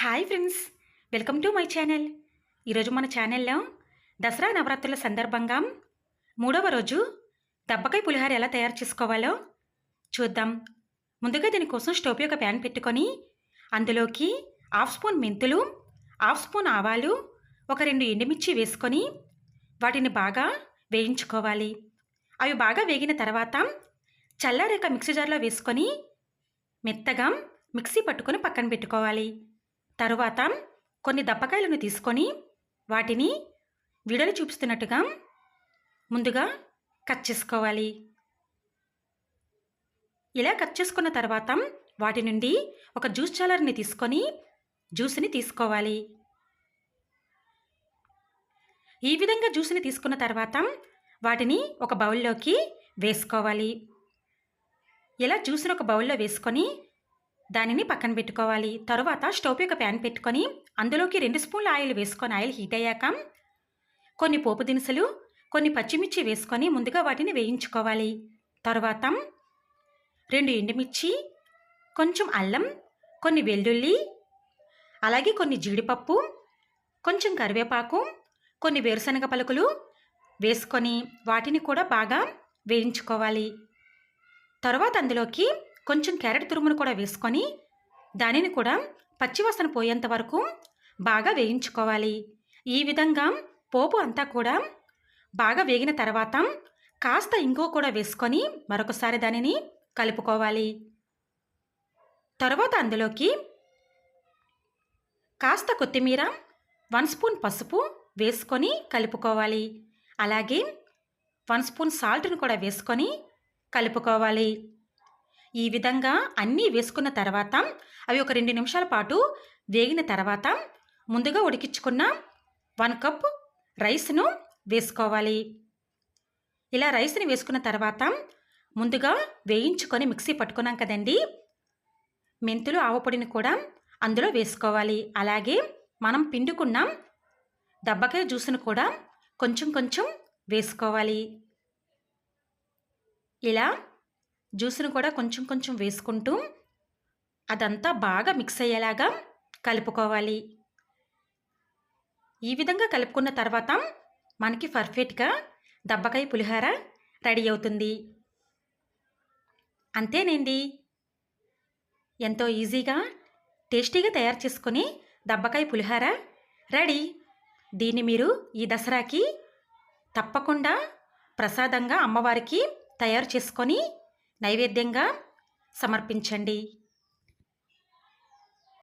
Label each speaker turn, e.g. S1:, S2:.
S1: Hi friends welcome to my channel. ఈరోజు మన ఛానల్లో దసరా నవరాత్రుల సందర్భంగా మూడవ రోజు దబ్బకాయ పులిహోర ఎలా తయారు చేసుకోవాలో చూద్దాం. ముందుగా దీనికోసం స్టవ్ ఒక ప్యాన్ పెట్టుకొని అందులోకి హాఫ్ స్పూన్ మెంతులు హాఫ్ స్పూన్ ఆవాలు ఒక రెండు ఎండుమిర్చి వేసుకొని వాటిని బాగా వేయించుకోవాలి. అవి బాగా వేగిన తర్వాత చల్లారేక మిక్సీ జార్లో వేసుకొని మెత్తగా మిక్సీ పట్టుకొని పక్కన పెట్టుకోవాలి. తరువాత కొన్ని దప్పకాయలను తీసుకొని వాటిని విడలు చూపిస్తున్నట్టుగా ముందుగా కట్ చేసుకోవాలి. ఇలా కట్ చేసుకున్న తర్వాత వాటి నుండి ఒక జ్యూస్ చాలర్ని తీసుకొని జ్యూస్ని తీసుకోవాలి. ఈ విధంగా జ్యూస్ని తీసుకున్న తర్వాత వాటిని ఒక బౌల్లోకి వేసుకోవాలి. ఇలా జ్యూస్ని ఒక బౌల్లో వేసుకొని దానిని పక్కన పెట్టుకోవాలి. తరువాత స్టవ్ యొక్క ప్యాన్ పెట్టుకొని అందులోకి రెండు స్పూన్ల ఆయిల్ వేసుకొని ఆయిల్ హీట్ అయ్యాక కొన్ని పోపు దినుసులు కొన్ని పచ్చిమిర్చి వేసుకొని ముందుగా వాటిని వేయించుకోవాలి. తర్వాత రెండు ఎండుమిర్చి కొంచెం అల్లం కొన్ని వెల్లుల్లి అలాగే కొన్ని జీడిపప్పు కొంచెం కరివేపాకు కొన్ని వేరుశనగ పలుకులు వేసుకొని వాటిని కూడా బాగా వేయించుకోవాలి. తర్వాత అందులోకి కొంచెం క్యారెట్ తురుమును కూడా వేసుకొని దానిని కూడా పచ్చివాసన పోయేంత వరకు బాగా వేయించుకోవాలి. ఈ విధంగా పోపు అంతా కూడా బాగా వేగిన తర్వాత కాస్త ఇంకో కూడా వేసుకొని మరొకసారి దానిని కలుపుకోవాలి. తర్వాత అందులోకి కాస్త కొత్తిమీర వన్ స్పూన్ పసుపు వేసుకొని కలుపుకోవాలి. అలాగే వన్ స్పూన్ సాల్ట్ను కూడా వేసుకొని కలుపుకోవాలి. ఈ విధంగా అన్నీ వేసుకున్న తర్వాత అవి ఒక రెండు నిమిషాల పాటు వేగిన తర్వాత ముందుగా ఉడికించుకున్న వన్ కప్ రైస్ను వేసుకోవాలి. ఇలా రైస్ని వేసుకున్న తర్వాత ముందుగా వేయించుకొని మిక్సీ పట్టుకున్నాం కదండి మెంతులు ఆవపొడిని కూడా అందులో వేసుకోవాలి. అలాగే మనం పిండుకున్న దబ్బకాయ జ్యూస్ను కూడా కొంచెం కొంచెం వేసుకోవాలి. ఇలా జ్యూస్ను కూడా కొంచెం కొంచెం వేసుకుంటూ అదంతా బాగా మిక్స్ అయ్యేలాగా కలుపుకోవాలి. ఈ విధంగా కలుపుకున్న తర్వాత మనకి పర్ఫెక్ట్గా దబ్బకాయ పులిహోర రెడీ అవుతుంది. అంతేనండి. ఎంతో ఈజీగా టేస్టీగా తయారు చేసుకుని దబ్బకాయ పులిహోర రెడీ. దీన్ని మీరు ఈ దసరాకి తప్పకుండా ప్రసాదంగా అమ్మవారికి తయారు చేసుకొని నైవేద్యంగా సమర్పించండి.